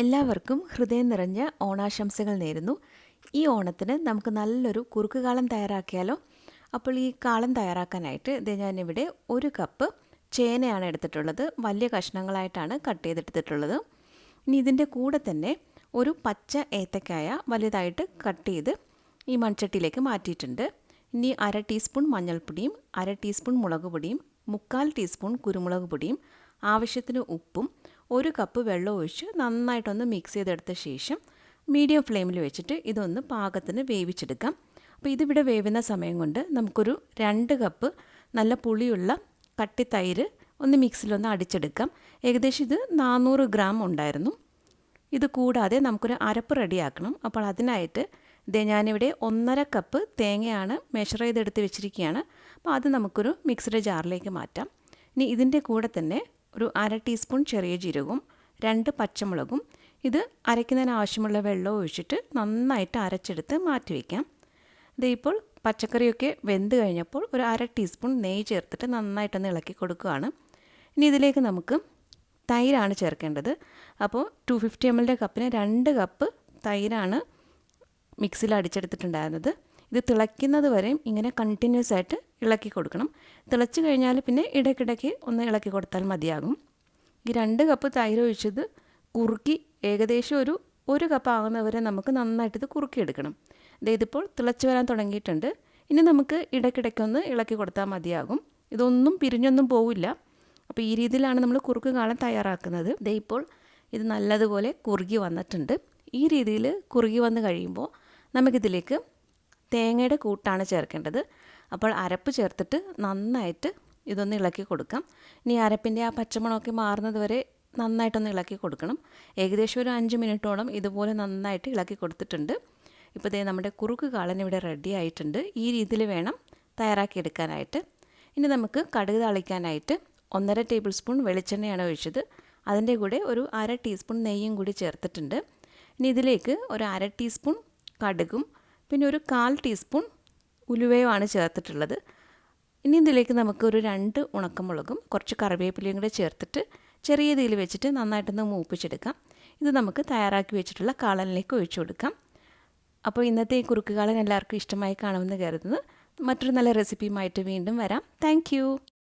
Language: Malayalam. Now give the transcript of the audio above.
എല്ലാവർക്കും ഹൃദയം നിറഞ്ഞ ഓണാശംസകൾ നേരുന്നു. ഈ ഓണത്തിന് നമുക്ക് നല്ലൊരു കുറുക്ക് കാളം തയ്യാറാക്കിയാലോ? അപ്പോൾ ഈ കാളം തയ്യാറാക്കാനായിട്ട് ഇത് ഞാനിവിടെ ഒരു കപ്പ് ചേനയാണ് എടുത്തിട്ടുള്ളത്. വലിയ കഷ്ണങ്ങളായിട്ടാണ് കട്ട് ചെയ്തെടുത്തിട്ടുള്ളത്. ഇനി ഇതിന്റെ കൂടെ തന്നെ ഒരു പച്ച ഏത്തക്കായ വലുതായിട്ട് കട്ട് ചെയ്ത് ഈ മൺചട്ടിയിലേക്ക് മാറ്റിയിട്ടുണ്ട്. ഇനി അര ടീസ്പൂൺ മഞ്ഞൾപ്പൊടിയും അര ടീസ്പൂൺ മുളക് പൊടിയും മുക്കാൽ ടീസ്പൂൺ കുരുമുളക് പൊടിയും ആവശ്യത്തിന് ഉപ്പും ഒരു കപ്പ് വെള്ളം ഒഴിച്ച് നന്നായിട്ടൊന്ന് മിക്സ് ചെയ്തെടുത്ത ശേഷം മീഡിയം ഫ്ലെയിമിൽ വെച്ചിട്ട് ഇതൊന്ന് പാകത്തിന് വേവിച്ചെടുക്കാം. അപ്പോൾ ഇതിവിടെ വേവുന്ന സമയം കൊണ്ട് നമുക്കൊരു രണ്ട് കപ്പ് നല്ല പുളിയുള്ള കട്ടി തൈര് ഒന്ന് മിക്സിലൊന്ന് അടിച്ചെടുക്കാം. ഏകദേശം ഇത് നാനൂറ് ഗ്രാം ഉണ്ടായിരുന്നു. ഇത് കൂടാതെ നമുക്കൊരു അരപ്പ് റെഡിയാക്കണം അപ്പോൾ അതിനായിട്ട് ഇത് ഞാനിവിടെ ഒന്നര കപ്പ് തേങ്ങയാണ് മെഷർ ചെയ്തെടുത്ത് വെച്ചിരിക്കുകയാണ്. അപ്പോൾ അത് നമുക്കൊരു മിക്സിയുടെ ജാറിലേക്ക് മാറ്റാം. ഇനി ഇതിന്റെ കൂടെ തന്നെ ഒരു അര ടീസ്പൂൺ ചെറിയ ജീരകവും രണ്ട് പച്ചമുളകും. ഇത് അരയ്ക്കുന്നതിന് ആവശ്യമുള്ള വെള്ളം ഒഴിച്ചിട്ട് നന്നായിട്ട് അരച്ചെടുത്ത് മാറ്റി വയ്ക്കാം ഇത് ഇപ്പോൾ പച്ചക്കറിയൊക്കെ വെന്ത് കഴിഞ്ഞപ്പോൾ ഒരു അര ടീസ്പൂൺ നെയ്യ് ചേർത്തിട്ട് നന്നായിട്ടൊന്ന് ഇളക്കി കൊടുക്കുകയാണ്. ഇനി ഇതിലേക്ക് നമുക്ക് തൈരാണ് ചേർക്കേണ്ടത്. അപ്പോൾ ടു ഫിഫ്റ്റി എം എല്ലിന്റെ കപ്പിന് രണ്ട് കപ്പ് തൈരാണ് മിക്സിയിൽ അടിച്ചെടുത്തിട്ടുണ്ടായിരുന്നത്. ഇത് തിളയ്ക്കുന്നത് വരെയും ഇങ്ങനെ കണ്ടിന്യൂസ് ആയിട്ട് ഇളക്കി കൊടുക്കണം. തിളച്ച് കഴിഞ്ഞാൽ പിന്നെ ഇടയ്ക്കിടയ്ക്ക് ഒന്ന് ഇളക്കി കൊടുത്താൽ മതിയാകും. ഈ രണ്ട് കപ്പ് തൈര് ഒഴിച്ചത് കുറുക്കി ഏകദേശം ഒരു ഒരു കപ്പ് ആകുന്നവരെ നമുക്ക് നന്നായിട്ട് ഇത് കുറുക്കിയെടുക്കണം ഇതിപ്പോൾ തിളച്ച് വരാൻ തുടങ്ങിയിട്ടുണ്ട്. ഇനി നമുക്ക് ഇടയ്ക്കിടയ്ക്കൊന്ന് ഇളക്കി കൊടുത്താൽ മതിയാകും. ഇതൊന്നും പിരിഞ്ഞൊന്നും പോവില്ല. അപ്പോൾ ഈ രീതിയിലാണ് നമ്മൾ കുറുക്ക് കാലം തയ്യാറാക്കുന്നത്. ദേ ഇപ്പോൾ ഇത് നല്ലതുപോലെ കുറുകി വന്നിട്ടുണ്ട്. ഈ രീതിയിൽ കുറുകി വന്ന് കഴിയുമ്പോൾ നമുക്കിതിലേക്ക് തേങ്ങയുടെ കൂട്ടാണ് ചേർക്കേണ്ടത്. അപ്പോൾ അരപ്പ് ചേർത്തിട്ട് നന്നായിട്ട് ഇതൊന്ന് ഇളക്കി കൊടുക്കാം. ഇനി അരപ്പിന്റെ ആ പച്ചമണമൊക്കെ മാറുന്നത് വരെ നന്നായിട്ടൊന്ന് ഇളക്കി കൊടുക്കണം. ഏകദേശം ഒരു അഞ്ച് മിനിറ്റോളം ഇതുപോലെ നന്നായിട്ട് ഇളക്കി കൊടുത്തിട്ടുണ്ട്. ഇപ്പോൾ ദേ നമ്മുടെ കുറുക്ക് കാളൻ ഇവിടെ റെഡി ആയിട്ടുണ്ട്. ഈ രീതിയിൽ വേണം തയ്യാറാക്കിയെടുക്കാനായിട്ട് ഇനി നമുക്ക് കടുക് തളിക്കാനായിട്ട് ഒന്നര ടേബിൾ സ്പൂൺ വെളിച്ചെണ്ണയാണ് ഒഴിച്ചത്. അതിന്റെ കൂടെ ഒരു അര ടീസ്പൂൺ നെയ്യും കൂടി ചേർത്തിട്ടുണ്ട്. ഇനി ഇതിലേക്ക് ഒരു അര ടീസ്പൂൺ കടുകും പിന്നെ ഒരു കാൽ ടീസ്പൂൺ ഉലുവയുമാണ് ചേർത്തിട്ടുള്ളത്. ഇനി ഇതിലേക്ക് നമുക്ക് ഒരു രണ്ട് ഉണക്കമുളകും കുറച്ച് കറിവേപ്പിലയും കൂടെ ചേർത്തിട്ട് ചെറിയ തീയിൽ വെച്ചിട്ട് നന്നായിട്ടൊന്ന് മൂപ്പിച്ചെടുക്കാം. ഇത് നമുക്ക് തയ്യാറാക്കി വെച്ചിട്ടുള്ള കാളനിലേക്ക് ഒഴിച്ചു കൊടുക്കാം. അപ്പോൾ ഇന്നത്തെ ഈ കുറുക്ക് കാളൻ എല്ലാവർക്കും ഇഷ്ടമായി കാണുമെന്ന് കരുതുന്നു. മറ്റൊരു നല്ല റെസിപ്പിയുമായിട്ട് വീണ്ടും വരാം. താങ്ക്